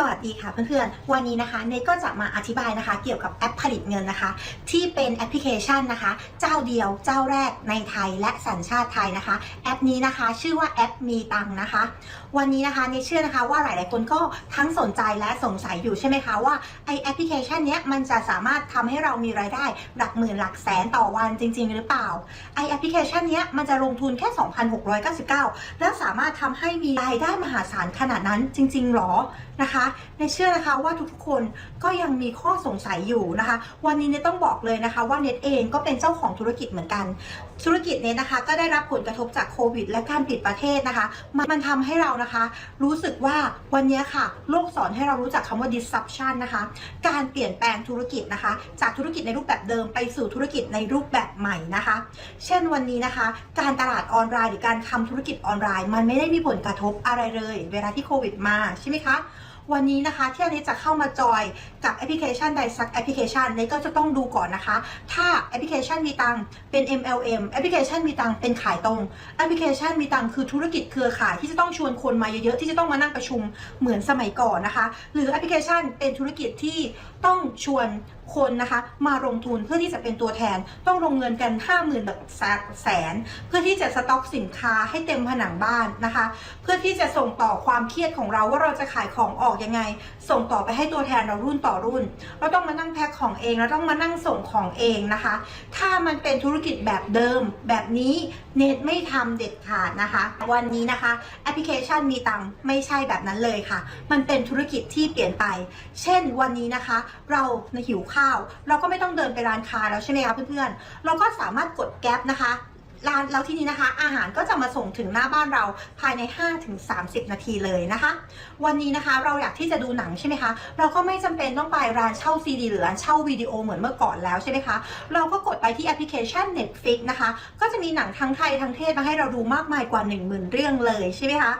สวัสดีค่ะเพื่อนๆ วันนี้นะคะเนยก็จะมาอธิบายนะคะ เกี่ยวกับแอปผลิตเงินนะคะ ที่เป็นแอปพลิเคชันนะคะ เจ้าเดียวเจ้าแรกในไทยและสัญชาติไทยนะคะ แอปนี้นะคะ ชื่อว่าแอปมีตังนะคะ วันนี้นะคะเนยเชื่อนะคะว่าหลายๆคนก็ทั้งสนใจและสงสัยอยู่ใช่ไหมคะว่าไอแอปพลิเคชันเนี้ยมันจะสามารถทำให้เรามีรายได้หลักหมื่นหลักแสนต่อวันจริง ๆ หรือเปล่าไอแอปพลิเคชันเนี้ยมันจะลงทุนแค่ 2,699 แล้วสามารถทำให้มีรายได้มหาศาลขนาดนั้นจริงๆหรอนะคะในเชื่อนะคะว่าทุกๆคนก็ยังมีข้อสงสัยอยู่นะคะ วันนี้เนตต้องบอกเลยนะคะว่าเน็ตเองก็เป็นเจ้าของธุรกิจเหมือนกัน ธุรกิจเนตนะคะก็ได้รับผลกระทบจากโควิด และการปิดประเทศนะคะ มันมันทำให้เรานะคะ รู้สึกว่าวันนี้ค่ะโลกสอนให้เรารู้จักคำว่า disruption นะคะ การเปลี่ยนแปลงธุรกิจนะคะ จากธุรกิจในรูปแบบเดิมไปสู่ธุรกิจในรูปแบบใหม่นะคะ เช่นวันนี้นะคะ การตลาดออนไลน์หรือการทำธุรกิจออนไลน์ มันไม่ได้มีผลกระทบอะไรเลย เวลาที่โควิดมาใช่ไหมคะ วันนี้นะคะที่อันนี้จะเข้ามาจอยกับแอปพลิเคชันใดสักแอปพลิเคชันนี้ก็จะต้องดูก่อนนะคะ ถ้าแอปพลิเคชันมีตังเป็น MLM แอปพลิเคชันมีตังเป็นขายตรงแอปพลิเคชันมีตังคือธุรกิจเครือข่ายที่จะต้องชวนคนมาเยอะๆที่จะต้องมานั่งประชุมเหมือนสมัยก่อนนะคะ หรือแอปพลิเคชันเป็นธุรกิจที่ต้องชวน คนนะคะมาลงทุนเพื่อที่จะเป็นตัวแทน ต้องลงเงินกัน 5 0,000แบบแสน เพื่อที่จะสต็อกสินค้าให้เต็มผนังบ้านนะคะ เพื่อที่จะส่งต่อความเครียดของเราว่าเราจะขายของออกยังไง ส่งต่อไปให้ตัวแทนเรารุ่นต่อรุ่น เราต้องมานั่งแพ็คของเองเราต้องมานั่งส่งของเองนะคะ ถ้ามันเป็นธุรกิจแบบเดิม แบบนี้เน็ตไม่ทำเด็ดขาดนะคะ วันนี้นะคะแอปพลิเคชันมีตังไม่ใช่แบบนั้นเลยค่ะ มันเป็นธุรกิจที่เปลี่ยนไป เช่นวันนี้นะคะ เราหิวข้าวเราก็ไม่ต้องเดินไปร้านค้าแล้วใช่ไหมคะเพื่อนๆ เราก็สามารถกดแก๊ปนะคะ ร้านแล้วที่นี้นะคะ อาหารก็จะมาส่งถึงหน้าบ้านเราภายใน 5-30 นาทีเลยนะคะ วันนี้นะคะเราอยากที่จะดูหนังใช่ไหมคะ เราก็ไม่จำเป็นต้องไปร้านเช่าซีดีหรือร้านเช่าวิดีโอเหมือนเมื่อก่อนแล้วใช่ไหมคะ เราก็กดไปที่แอปพลิเคชัน Netflix นะคะ ก็จะมีหนังทั้งไทยทั้งเทศมาให้เราดูมากมายกว่า 10,000 เรื่องเลยใช่ไหมคะ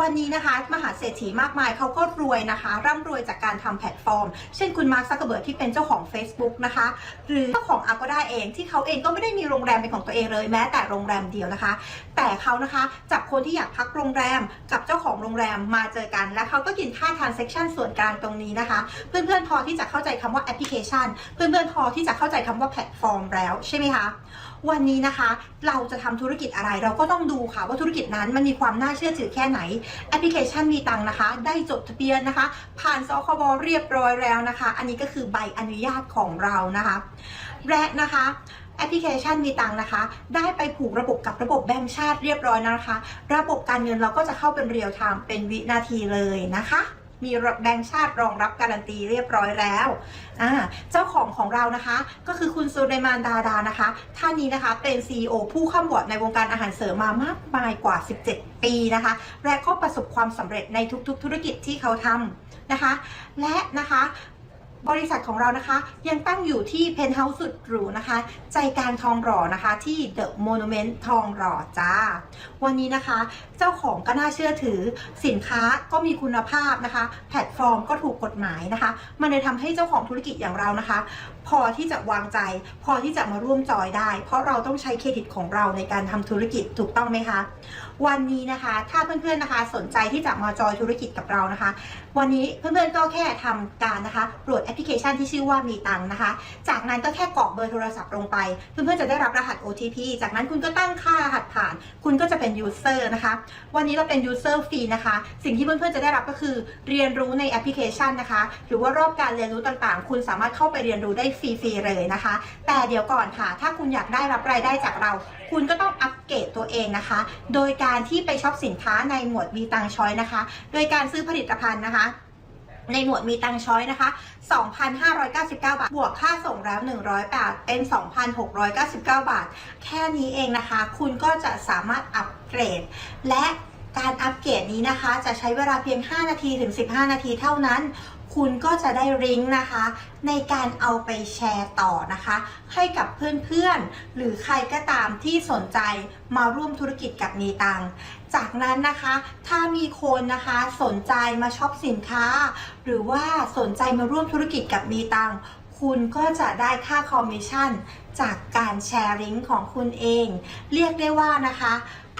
วันนี้นะคะมหาเศรษฐีมากมายเขาก็รวยนะคะ ร่ำรวยจากการทำแพลตฟอร์ม เช่นคุณมาร์คซักเกอร์เบิร์กที่เป็นเจ้าของ Facebook นะคะ หรือเจ้าของ Agoda เองที่เขาเองก็ไม่ได้มีโรงแรมเป็นของตัวเองเลยแม้แต่โรงแรมเดียวนะคะ แต่เขานะคะจับคนที่อยากพักโรงแรมกับเจ้าของโรงแรมมาเจอกัน และเขาก็กินค่า transaction ส่วนกลางตรงนี้นะคะ เพื่อนๆพอที่จะเข้าใจคำว่าแอปพลิเคชัน เพื่อนๆพอที่จะเข้าใจคำว่าแพลตฟอร์มแล้วใช่ไหมคะวันนี้นะคะเราจะทำธุรกิจอะไรเราก็ต้องดูค่ะว่าธุรกิจนั้นมันมีความน่าเชื่อถือแค่ไหน แอปพลิเคชันมีตังค์นะคะ ได้จดทะเบียนนะคะ ผ่านสคบเรียบร้อยแล้วนะคะ อันนี้ก็คือใบอนุญาตของเรานะคะและนะคะ แอปพลิเคชันมีตังนะคะ ได้ไปผูกระบบกับระบบแบงก์ชาติเรียบร้อยนะคะ ระบบการเงินเราก็จะเข้าเป็นเรียลไทม์เป็นวินาทีเลยนะคะมีแบงก์ชาติรองรับการันตีเรียบร้อยแล้วอ่าเจ้าของของเรานะคะ ก็คือคุณสุเรมานดาดานะคะ ท่านนี้นะคะเป็น CEO ผู้ข้ามบอดในวงการอาหารเสริมมามากมายกว่า 17 ปีนะคะ และก็ประสบความสำเร็จในทุกๆ ธุรกิจที่เขาทำนะคะ และนะคะ บริษัทของเรานะคะ ยังตั้งอยู่ที่เพนท์เฮาส์สุดหรูนะคะ ใจกลางทองหล่อนะคะ ที่เดอะโมนูเมนต์ทองหล่อจ้า วันนี้นะคะ เจ้าของก็น่าเชื่อถือ สินค้าก็มีคุณภาพนะคะ แพลตฟอร์มก็ถูกกฎหมายนะคะ มันเลยทำให้เจ้าของธุรกิจอย่างเรานะคะ พอที่จะวางใจ พอที่จะมาร่วมจอยได้ เพราะเราต้องใช้เครดิตของเราในการทำธุรกิจถูกต้องไหมคะวันนี้นะคะ ถ้าเพื่อนๆนะคะ สนใจที่จะมาจอยธุรกิจกับเรานะคะ วันนี้เพื่อนๆก็แค่ทำการนะคะโหลดแอปพลิเคชันที่ชื่อว่ามีตังนะคะ จากนั้นก็แค่กรอกเบอร์โทรศัพท์ลงไป เพื่อนๆจะได้รับรหัส OTP จากนั้นคุณก็ตั้งค่ารหัสผ่าน คุณก็จะเป็น user นะคะ วันนี้เราเป็น user ฟรีนะคะ สิ่งที่เพื่อนๆจะได้รับก็คือเรียนรู้ในแอปพลิเคชันนะคะ หรือว่ารอบการเรียนรู้ต่างๆ คุณสามารถเข้าไปเรียนรู้ได้ฟรีๆเลยนะคะ แต่เดี๋ยวก่อนค่ะ ถ้าคุณอยากได้รับรายได้จากเรา คุณก็ต้องอัปเกรดตัวเองนะคะ โดยการที่ไปช็อปสินค้าในหมวดมีตังช้อยนะคะ โดยการซื้อผลิตภัณฑ์นะคะ ในหมวดมีตังช้อยนะคะ 2,599 บาท บวกค่าส่งแล้ว 100 บาท เป็น 2,699 บาท แค่นี้เองนะคะ คุณก็จะสามารถอัปเกรด และการอัปเกรดนี้นะคะ จะใช้เวลาเพียง 5 นาทีถึง 15 นาทีเท่านั้น คุณก็จะได้ริงก์นะคะ ในการเอาไปแชร์ต่อนะคะ ให้กับเพื่อนๆ หรือใครก็ตามที่สนใจมาร่วมธุรกิจกับมีตัง จากนั้นนะคะ ถ้ามีคนนะคะสนใจมาช็อปสินค้า หรือว่าสนใจมาร่วมธุรกิจกับมีตังคุณก็จะได้ค่าคอมมิชชั่นจากการแชร์ลิงก์ของคุณเอง เรียกได้ว่านะคะ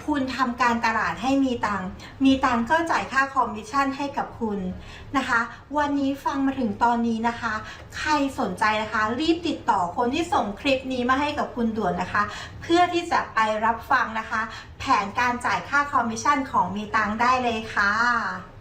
คุณทำการตลาดให้มีตังมีตังก็จ่ายค่าคอมมิชชั่นให้กับคุณนะคะ วันนี้ฟังมาถึงตอนนี้นะคะ ใครสนใจนะคะ รีบติดต่อคนที่ส่งคลิปนี้มาให้กับคุณด่วนนะคะ เพื่อที่จะไปรับฟังนะคะ แผนการจ่ายค่าคอมมิชชั่นของมีตังได้เลยค่ะ